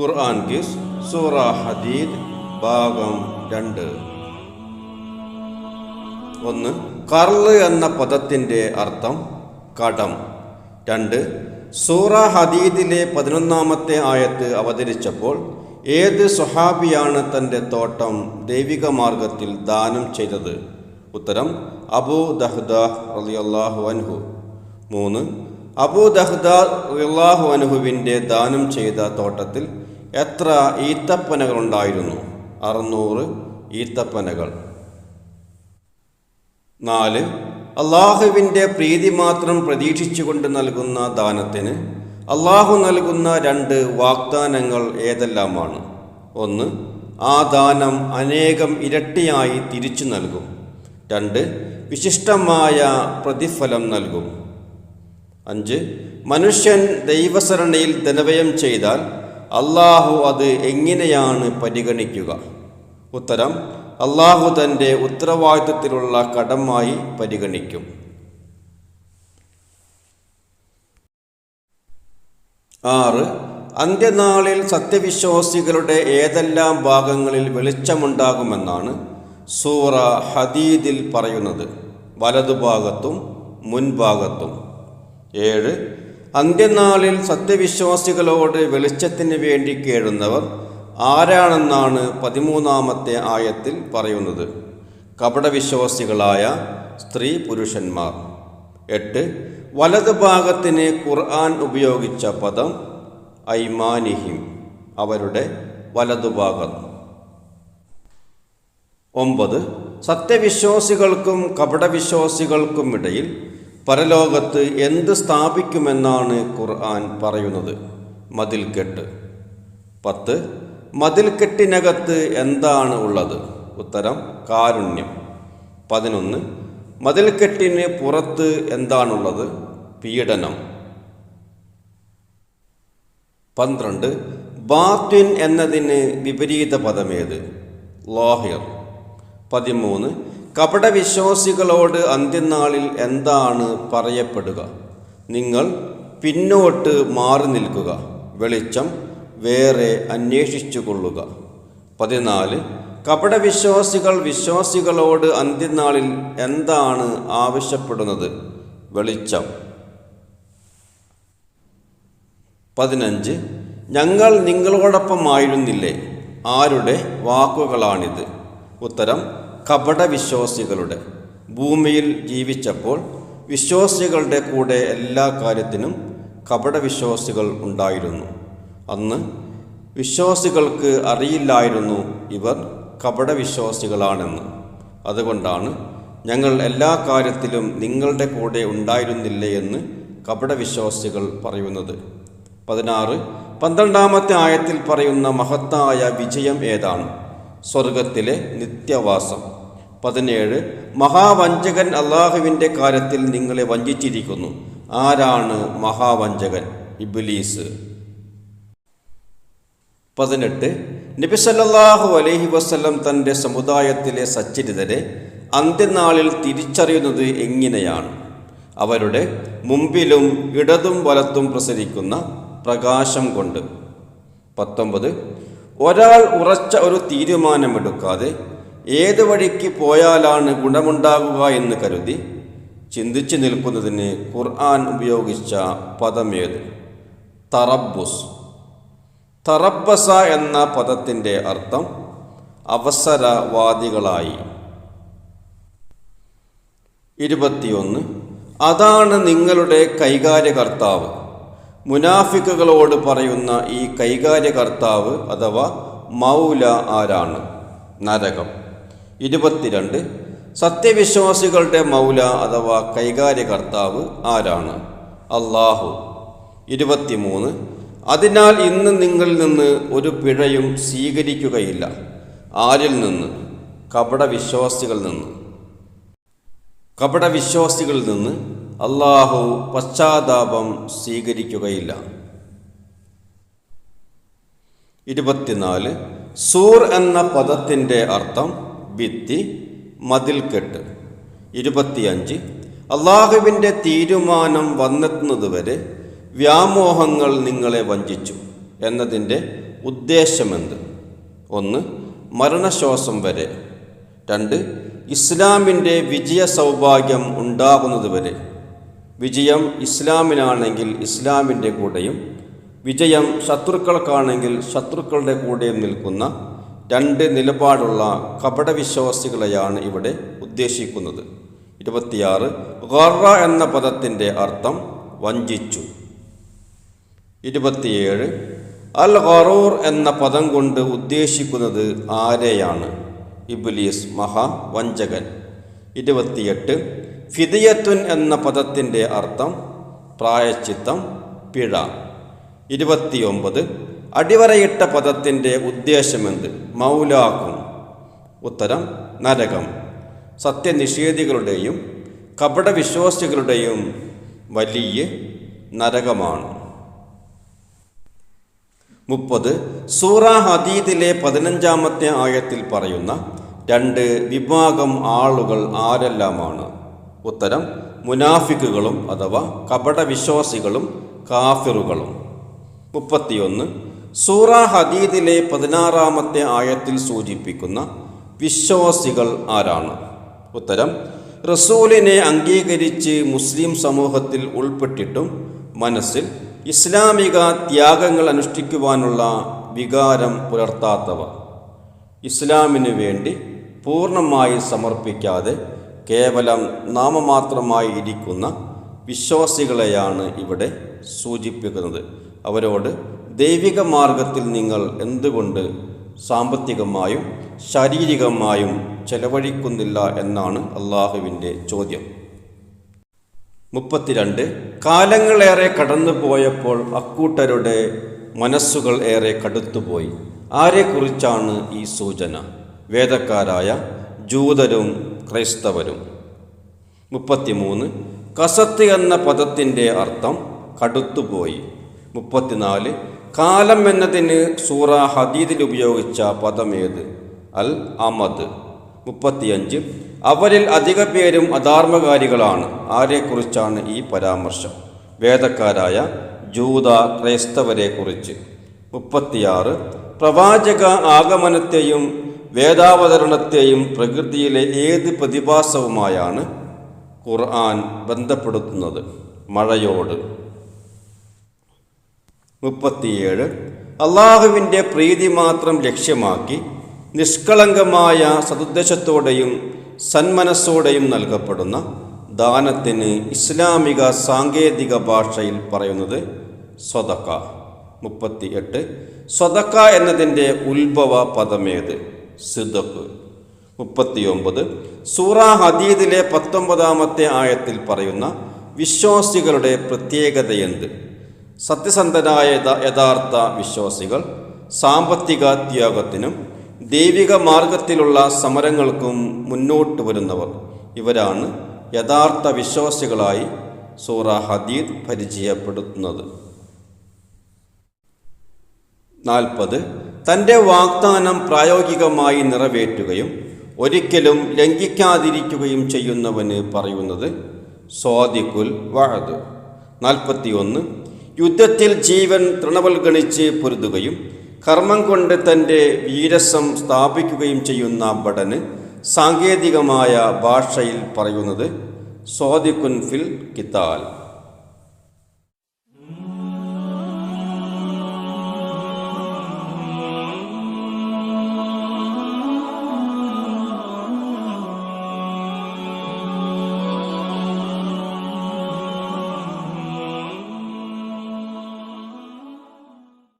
ഖുർആൻ kiss സൂറ ഹദീദ് ഭാഗം രണ്ട്. ഒന്ന് കർൾ എന്ന പദത്തിന്റെ അർത്ഥം കടം. രണ്ട് സൂറ ഹദീദിലെ പതിനൊന്നാമത്തെ ആയത്ത് അവതരിച്ചപ്പോൾ ഏത് സ്വഹാബിയാണ് തന്റെ തോട്ടം ദൈവിക മാർഗത്തിൽ ദാനം ചെയ്തത്? ഉത്തരം അബൂ ദഹ്ദ റളിയല്ലാഹു അൻഹു. മൂന്ന് അബൂ ദഹ്ദ റളിയല്ലാഹു അൻഹുവിന്റെ ദാനം ചെയ്ത തോട്ടത്തിൽ എത്ര ഈത്തപ്പനകൾ ഉണ്ടായിരുന്നു അറുന്നൂറ് ഈത്തപ്പനകൾ. നാല് അള്ളാഹുവിന്റെ പ്രീതി മാത്രം പ്രതീക്ഷിച്ചുകൊണ്ട് നൽകുന്ന ദാനത്തിന് അള്ളാഹു നൽകുന്ന രണ്ട് വാഗ്ദാനങ്ങൾ ഏതെല്ലാമാണ്? ഒന്ന് ആ ദാനം അനേകം ഇരട്ടിയായി തിരിച്ചു നൽകും. രണ്ട് വിശിഷ്ടമായ പ്രതിഫലം നൽകും. അഞ്ച് മനുഷ്യൻ ദൈവസരണയിൽ ധനവയം ചെയ്താൽ അള്ളാഹു അത് എങ്ങനെയാണ് പരിഗണിക്കുക? ഉത്തരം അള്ളാഹു തന്റെ ഉത്തരവാദിത്വത്തിലുള്ള കടമായി പരിഗണിക്കും. ആറ് അന്ത്യനാളിൽ സത്യവിശ്വാസികളുടെ ഏതെല്ലാം ഭാഗങ്ങളിൽ വെളിച്ചമുണ്ടാകുമെന്നാണ് സൂറ ഹദീദിൽ പറയുന്നത്. വലതുഭാഗത്തും മുൻഭാഗത്തും. ഏഴ് അന്ത്യനാളിൽ സത്യവിശ്വാസികളോട് വെളിച്ചത്തിന് വേണ്ടി കേഴുന്നവർ ആരാണെന്നാണ് പതിമൂന്നാമത്തെ ആയത്തിൽ പറയുന്നത്. കപടവിശ്വാസികളായ സ്ത്രീ പുരുഷന്മാർ. എട്ട്. വലത് ഭാഗത്തിന് ഖുർആൻ ഉപയോഗിച്ച പദം ഐമാനിഹിം അവരുടെ വലതുഭാഗം ഒമ്പത്. സത്യവിശ്വാസികൾക്കും കപടവിശ്വാസികൾക്കുമിടയിൽ പരലോകത്ത് എന്ത് സ്ഥാപിക്കുമെന്നാണ് ഖുർആൻ പറയുന്നത്? മതിൽക്കെട്ട്. പത്ത് മതിൽക്കെട്ടിനകത്ത് എന്താണ് ഉള്ളത്? ഉത്തരം കാരുണ്യം. പതിനൊന്ന് മതിൽക്കെട്ടിന് പുറത്ത് എന്താണുള്ളത്? പീഡനം. പന്ത്രണ്ട് ബാത്വിൻ എന്നതിന് വിപരീത പദമേത്? ലോഹിർ. പതിമൂന്ന് കപടവിശ്വാസികളോട് അന്ത്യനാളിൽ എന്താണ് പറയപ്പെടുക? നിങ്ങൾ പിന്നോട്ട് മാറി നിൽക്കുക. വെളിച്ചം വേറെ അന്വേഷിച്ചു കൊള്ളുക പതിനാല് കപടവിശ്വാസികൾ വിശ്വാസികളോട് അന്ത്യനാളിൽ എന്താണ് ആവശ്യപ്പെടുന്നത്? വെളിച്ചം. പതിനഞ്ച് ഞങ്ങൾ നിങ്ങളോടൊപ്പമായിരുന്നില്ലേ? ആരുടെ വാക്കുകളാണിത്? ഉത്തരം കപടവിശ്വാസികളുടെ ഭൂമിയിൽ ജീവിച്ചപ്പോൾ വിശ്വാസികളുടെ കൂടെ എല്ലാ കാര്യത്തിനും കപടവിശ്വാസികൾ ഉണ്ടായിരുന്നു. അന്ന് വിശ്വാസികൾക്ക് അറിയില്ലായിരുന്നു ഇവർ കപടവിശ്വാസികളാണെന്ന്. അതുകൊണ്ടാണ് ഞങ്ങൾ എല്ലാ കാര്യത്തിലും നിങ്ങളുടെ കൂടെ ഉണ്ടായിരുന്നില്ലേ എന്ന് കപടവിശ്വാസികൾ പറയുന്നത്. പതിനാറ് പന്ത്രണ്ടാമത്തെ ആയത്തിൽ പറയുന്ന മഹത്തായ വിജയം ഏതാണ്? സ്വർഗത്തിലെ നിത്യവാസം. പതിനേഴ്. മഹാവഞ്ചകൻ അള്ളാഹുവിന്റെ കാര്യത്തിൽ നിങ്ങളെ വഞ്ചിച്ചിരിക്കുന്നു. ആരാണ് മഹാവഞ്ചകൻ? ഇബിലീസ്. പതിനെട്ട്. നബിസല്ലാഹു അലൈഹി വസ്ലം തന്റെ സമുദായത്തിലെ സച്ചരിതരെ അന്ത്യനാളിൽ തിരിച്ചറിയുന്നത് എങ്ങനെയാണ്? അവരുടെ മുമ്പിലും ഇടതും വലത്തും പ്രസരിക്കുന്ന പ്രകാശം കൊണ്ട്. പത്തൊമ്പത്. ഒരാൾ ഉറച്ച ഒരു തീരുമാനമെടുക്കാതെ ഏത് വഴിക്ക് പോയാലാണ് ഗുണമുണ്ടാകുക എന്ന് കരുതി ചിന്തിച്ചു നിൽക്കുന്നതിന് ഖുർആൻ ഉപയോഗിച്ച പദമേത് തറബുസ് തറബസ എന്ന പദത്തിന്റെ അർത്ഥം അവസരവാദികളായി. ഇരുപത്തിയൊന്ന്. അതാണ് നിങ്ങളുടെ കൈകാര്യകർത്താവ്. മുനാഫിക്കുകളോട് പറയുന്ന ഈ കൈകാര്യകർത്താവ് അഥവാ മൗല ആരാണ്? നരകം. ഇരുപത്തിരണ്ട്. സത്യവിശ്വാസികളുടെ മൗല അഥവാ കൈകാര്യകർത്താവ് ആരാണ്? അള്ളാഹു ഇരുപത്തിമൂന്ന്. അതിനാൽ ഇന്ന് നിങ്ങളിൽ നിന്ന് ഒരു പിഴയും സ്വീകരിക്കുകയില്ല. ആരിൽ നിന്ന്? കപടവിശ്വാസികളിൽ നിന്ന്. കപടവിശ്വാസികളിൽ നിന്ന് അള്ളാഹു പശ്ചാത്താപം സ്വീകരിക്കുകയില്ല. ഇരുപത്തിനാല്. സൂർ എന്ന പദത്തിന്റെ അർത്ഥം ഭിത്തി മതിൽക്കെട്ട്. ഇരുപത്തിയഞ്ച്. അള്ളാഹുവിന്റെ തീരുമാനം വന്നെത്തുന്നതുവരെ വ്യാമോഹങ്ങൾ നിങ്ങളെ വഞ്ചിച്ചു എന്നതിന്റെ ഉദ്ദേശമെന്ത്? ഒന്ന് മരണശ്വാസം വരെ. രണ്ട് ഇസ്ലാമിന്റെ വിജയ സൗഭാഗ്യം ഉണ്ടാകുന്നതുവരെ. വിജയം ഇസ്ലാമിനാണെങ്കിൽ ഇസ്ലാമിന്റെ കൂടെയും വിജയം ശത്രുക്കൾക്കാണെങ്കിൽ ശത്രുക്കളുടെ കൂടെയും നിൽക്കുന്ന രണ്ട് നിലപാടുള്ള കപടവിശ്വാസികളെയാണ് ഇവിടെ ഉദ്ദേശിക്കുന്നത്. ഇരുപത്തിയാറ് ഗറ എന്ന പദത്തിന്റെ അർത്ഥം വഞ്ചിച്ചു. ഇരുപത്തിയേഴ് അൽ ഖറൂർ എന്ന പദം കൊണ്ട് ഉദ്ദേശിക്കുന്നത് ആരെയാണ്? ഇബുലീസ് മഹാ വഞ്ചകൻ ഇരുപത്തിയെട്ട് ഫിദിയത്തുൻ എന്ന പദത്തിന്റെ അർത്ഥം പ്രായച്ചിത്തം പിഴ. ഇരുപത്തിയൊമ്പത് അടിവരയിട്ട പദത്തിന്റെ ഉദ്ദേശമെന്ത്? മൗലാക്കും. ഉത്തരം നരകം. സത്യനിഷേധികളുടെയും കപടവിശ്വാസികളുടെയും വലിയ നരകമാണ്. മുപ്പത് സൂറ ഹദീദിലെ പതിനഞ്ചാമത്തെ ആയത്തിൽ പറയുന്ന രണ്ട് വിഭാഗം ആളുകൾ ആരെല്ലാമാണ്? ഉത്തരം മുനാഫിക്കുകളും അഥവാ കപടവിശ്വാസികളും കാഫിറുകളും. മുപ്പത്തിയൊന്ന് സൂറ ഹദീദിലെ പതിനാറാമത്തെ ആയത്തിൽ സൂചിപ്പിക്കുന്ന വിശ്വാസികൾ ആരാണ്? ഉത്തരം റസൂലിനെ അംഗീകരിച്ച് മുസ്ലിം സമൂഹത്തിൽ ഉൾപ്പെട്ടിട്ടും മനസ്സിൽ ഇസ്ലാമിക ത്യാഗങ്ങൾ അനുഷ്ഠിക്കുവാനുള്ള വികാരം പുലർത്താത്തവർ. ഇസ്ലാമിനു വേണ്ടി പൂർണമായി സമർപ്പിക്കാതെ കേവലം നാമമാത്രമായി ഇരിക്കുന്ന വിശ്വാസികളെയാണ് ഇവിടെ സൂചിപ്പിക്കുന്നത്. അവരോട് ദൈവിക മാർഗത്തിൽ നിങ്ങൾ എന്തുകൊണ്ട് സാമ്പത്തികമായും ശാരീരികമായും ചെലവഴിക്കുന്നില്ല എന്നാണ് അള്ളാഹുവിന്റെ ചോദ്യം. മുപ്പത്തിരണ്ട് കാലങ്ങളേറെ കടന്നുപോയപ്പോൾ അക്കൂട്ടരുടെ മനസ്സുകൾ ഏറെ കടുത്തുപോയി. ആരെക്കുറിച്ചാണ് ഈ സൂചന? വേദക്കാരായ ജൂതരും ക്രൈസ്തവരും. മുപ്പത്തിമൂന്ന് കസത്ത് എന്ന പദത്തിന്റെ അർത്ഥം കടുത്തുപോയി. മുപ്പത്തിനാല് കാലം എന്നതിന് സൂറ ഹദീദിൽ ഉപയോഗിച്ച പദം ഏത്? അൽ അമദ്. മുപ്പത്തിയഞ്ച്. അവരിൽ അധിക പേരും അധാർമകാരികളാണ് ആരെക്കുറിച്ചാണ് ഈ പരാമർശം? വേദക്കാരായ ജൂത ക്രൈസ്തവരെക്കുറിച്ച്. മുപ്പത്തിയാറ്. പ്രവാചക ആഗമനത്തെയും വേദാവതരണത്തെയും പ്രകൃതിയിലെ ഏത് പ്രതിഭാസവുമായാണ് ഖുർആൻ ബന്ധപ്പെടുത്തുന്നത്? മഴയോട്. മുപ്പത്തിയേഴ്. അള്ളാഹുവിന്റെ പ്രീതി മാത്രം ലക്ഷ്യമാക്കി നിഷ്കളങ്കമായ സതുദ്ദേശത്തോടെയും സന്മനസ്സോടെയും നൽകപ്പെടുന്ന ദാനത്തിന് ഇസ്ലാമിക സാങ്കേതിക ഭാഷയിൽ പറയുന്നത് സ്വതക്ക മുപ്പത്തി എട്ട് സ്വതക്ക എന്നതിന്റെ ഉത്ഭവ പദമേത്? സിദക്ക്. മുപ്പത്തിയൊമ്പത്. സൂറ ഹദീദിലെ പത്തൊമ്പതാമത്തെ ആയത്തിൽ പറയുന്ന വിശ്വാസികളുടെ പ്രത്യേകതയെന്ത്? സത്യസന്ധനായ യഥാർത്ഥ വിശ്വാസികൾ സാമ്പത്തിക ത്യാഗത്തിനും ദൈവിക മാർഗത്തിലുള്ള സമരങ്ങൾക്കും മുന്നോട്ട് വരുന്നവർ. ഇവരാണ് യഥാർത്ഥ വിശ്വാസികളായി സൂറ ഹദീദ് പരിചയപ്പെടുത്തുന്നത്. നാൽപ്പത്. തന്റെ വാഗ്ദാനം പ്രായോഗികമായി നിറവേറ്റുകയും ഒരിക്കലും ലംഘിക്കാതിരിക്കുകയും ചെയ്യുന്നവന് പറയുന്നത് സ്വാദിക്കുൽ വഴത് നാൽപ്പത്തിയൊന്ന്. യുദ്ധത്തിൽ ജീവൻ തൃണവൽഗണിച്ച് പൊരുതുകയും കർമ്മം കൊണ്ട് തന്റെ വീരസം സ്ഥാപിക്കുകയും ചെയ്യുന്ന ഭടന് സാങ്കേതികമായ ഭാഷയിൽ പറയുന്നത് സ്വാദിക്കുൻ കിത്താൽ.